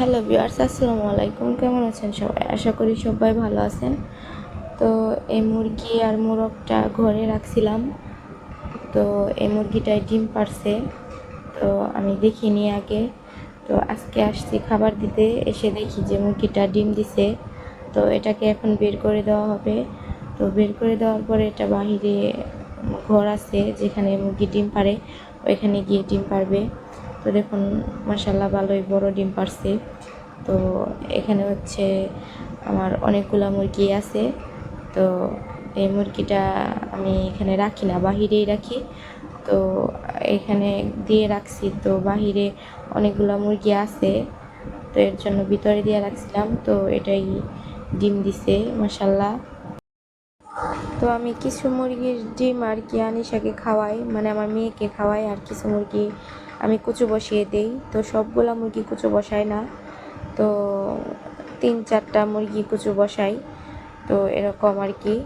Hello viewers, আসসালামু আলাইকুম। কেমন আছেন সবাই? আশা করি সবাই ভালো আছেন। তো এই মুরগি আর মোরগটা ঘরে রাখছিলাম। তো এই মুরগিটায় ডিম পারছে। তো আমি দেখিনি আগে। তো আজকে আসছি খাবার দিতে। এসে দেখি যে মুরগিটা ডিম দিছে। তো এটাকে এখন বের করে দেওয়া হবে। তো বের করে দেওয়ার পরে এটা বাহিরে ঘর আছে যেখানে মুরগি ডিম পারে। ওইখানে গিয়ে ডিম পারবে। তো দেখুন মাসাল্লাহ ভালোই বড় ডিম পারছে। তো এখানে হচ্ছে আমার অনেকগুলো মুরগি আছে। তো এই মুরগিটা আমি এখানে রাখি না, বাহিরেই রাখি। তো এখানে দিয়ে রাখছি, তো বাহিরে অনেকগুলো মুরগি আছে। তো এর জন্য ভিতরে দিয়ে রাখছিলাম, তো এটাই ডিম দিছে মাসাল্লাহ তো আমি কিছু মুরগির ডিম আর কি আনিশাকে খাওয়াই মানে আমার মেয়েকে খাওয়াই আর কিছু মুরগি আমি কুচু বসিয়ে দিই। তো সবগুলা মুরগি কুচু বসাই না। তো তিন চারটা মুরগি কুচু বসাই। তো এরকম আর কি।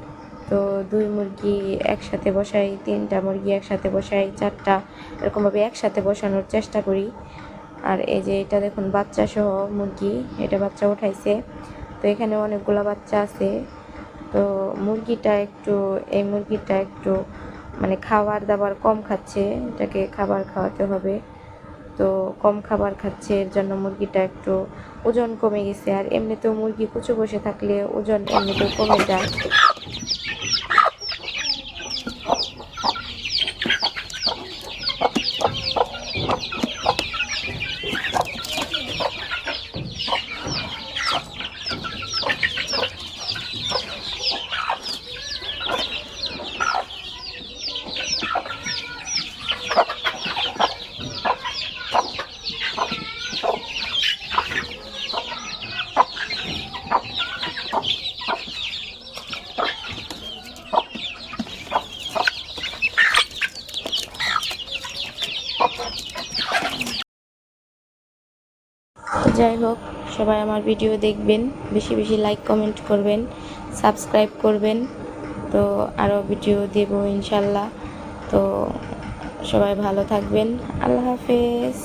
তো দুই মুরগি একসাথে বসাই, তিনটা মুরগি একসাথে বসাই, চারটা এরকমভাবে একসাথে বসানোর চেষ্টা করি। আর এই যে এটা দেখুন বাচ্চা সহ মুরগি, এটা বাচ্চা উঠাইছে। তো এখানে অনেকগুলো বাচ্চা আছে। তো মুরগিটা একটু, এই মুরগিটা একটু মানে খাবার দাবার কম খাচ্ছে, এটাকে খাবার খাওয়াতে হবে। তো কম খাবার খাচ্ছে, এর জন্য মুরগিটা একটু ওজন কমে গেছে। আর এমনিতেও মুরগি কুচু বসে থাকলে ওজন এমনিতেও কমে যায়। যাই হোক, সবাই আমার ভিডিও দেখবেন, বেশি বেশি লাইক কমেন্ট করবেন সাবস্ক্রাইব করবেন। তো আরও ভিডিও দেব ইনশাল্লাহ। তো সবাই ভালো থাকবেন। আল্লাহ হাফেজ।